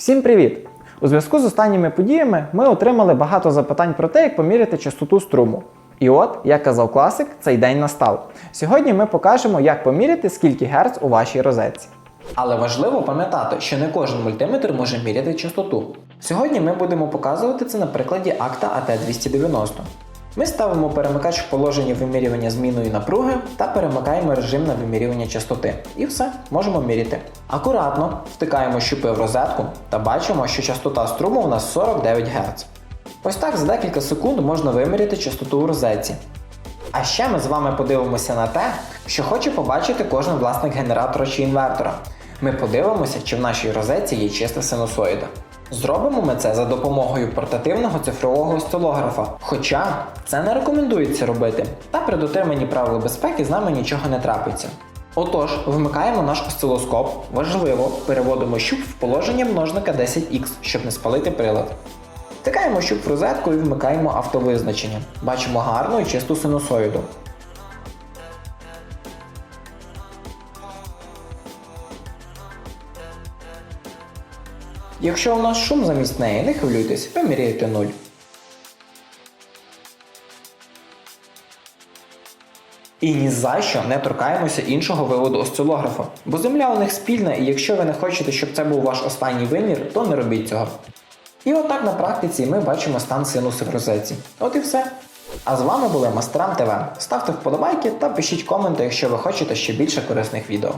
Всім привіт! У зв'язку з останніми подіями ми отримали багато запитань про те, як поміряти частоту струму. І от, як казав класик, цей день настав. Сьогодні ми покажемо, як поміряти, скільки Гц у вашій розетці. Але важливо пам'ятати, що не кожен мультиметр може міряти частоту. Сьогодні ми будемо показувати це на прикладі акта AT290. Ми ставимо перемикач в положенні вимірювання зміною напруги та перемикаємо режим на вимірювання частоти. І все, можемо міряти. Акуратно втикаємо щупи в розетку та бачимо, що частота струму у нас 49 Гц. Ось так за декілька секунд можна виміряти частоту у розетці. А ще ми з вами подивимося на те, що хоче побачити кожен власник генератора чи інвертора. Ми подивимося, чи в нашій розетці є чиста синусоїда. Зробимо ми це за допомогою портативного цифрового осцилографа, хоча це не рекомендується робити, та при дотриманні правил безпеки з нами нічого не трапиться. Отож, вмикаємо наш осцилоскоп, важливо, переводимо щуп в положення множника 10х, щоб не спалити прилад. Втикаємо щуп в розетку і вмикаємо автовизначення. Бачимо гарну і чисту синусоїду. Якщо у нас шум замість неї, не хвилюйтесь, ви міряєте 0. І ні за що не торкаємося іншого виводу осцилографа, бо земля у них спільна, і якщо ви не хочете, щоб це був ваш останній вимір, то не робіть цього. І отак на практиці ми бачимо стан синуси в розетці. От і все. А з вами були Мастерам ТВ. Ставте вподобайки та пишіть коменти, якщо ви хочете ще більше корисних відео.